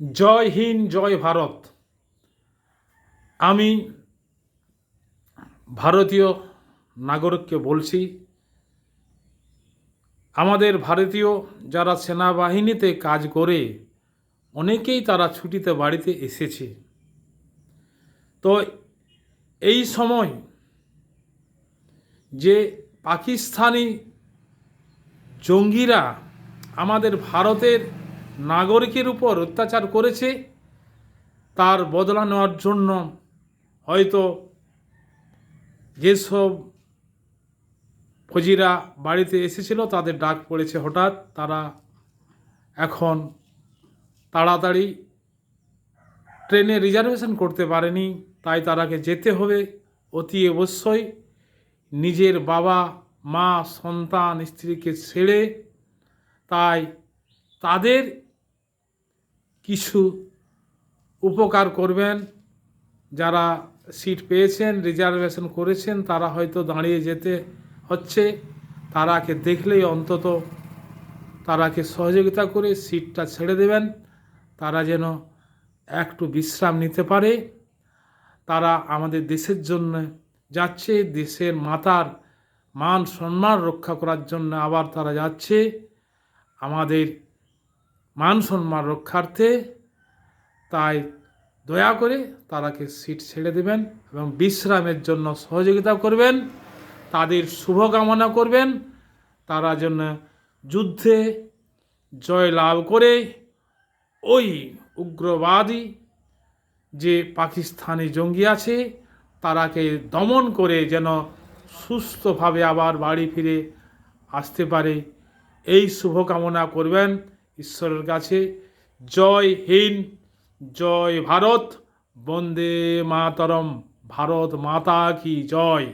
জয় হিন্দ, জয় ভারত। আমি ভারতীয় নাগরিককে বলছি, আমাদের ভারতীয় যারা সেনাবাহিনীতে কাজ করে, অনেকেই তারা ছুটিতে বাড়িতে এসেছে। তো এই সময় যে পাকিস্তানি জঙ্গিরা আমাদের ভারতের নাগরিকের উপর অত্যাচার করেছে, তার বদলা নেওয়ার জন্য হয়তো যেসব ফজিরা বাড়িতে এসেছিল, তাদের ডাক পড়েছে হঠাৎ। তারা এখন তাড়াতাড়ি ট্রেনে রিজার্ভেশন করতে পারেনি, তাই তারাকে যেতে হবে অতি অবশ্যই। নিজের বাবা, মা, সন্তান, স্ত্রীকে ছেড়ে তাই তাদের কিছু উপকার করবেন। যারা সিট পেয়েছেন রিজার্ভেশন করেছেন, তারা হয়তো দাঁড়িয়ে যেতে হচ্ছে। তারাকে দেখলেই অন্তত তারাকে সহযোগিতা করে সিটটা ছেড়ে দেবেন। তারা যেন একটু বিশ্রাম নিতে পারে। তারা আমাদের দেশের জন্য যাচ্ছে, দেশের মাতার মান সম্মান রক্ষা করার জন্য আবার তারা যাচ্ছে। আমাদের মান সম্মান রক্ষার্থে তাই দয়া করে তারাকে সিট ছেড়ে দেবেন এবং বিশ্রামের জন্য সহযোগিতা করবেন। তাদের শুভকামনা করবেন। তারা যেন যুদ্ধে জয় লাভ করে। ওই উগ্রবাদী যে পাকিস্তানি জঙ্গি আছে, তারাকে দমন করে যেন সুস্থভাবে আবার বাড়ি ফিরে আসতে পারে। এই শুভকামনা করবেন। ঈশ্বরের কাছে। জয় হিন্দ জয় ভারত বন্দে মাতরম ভারত মাতা কি জয়।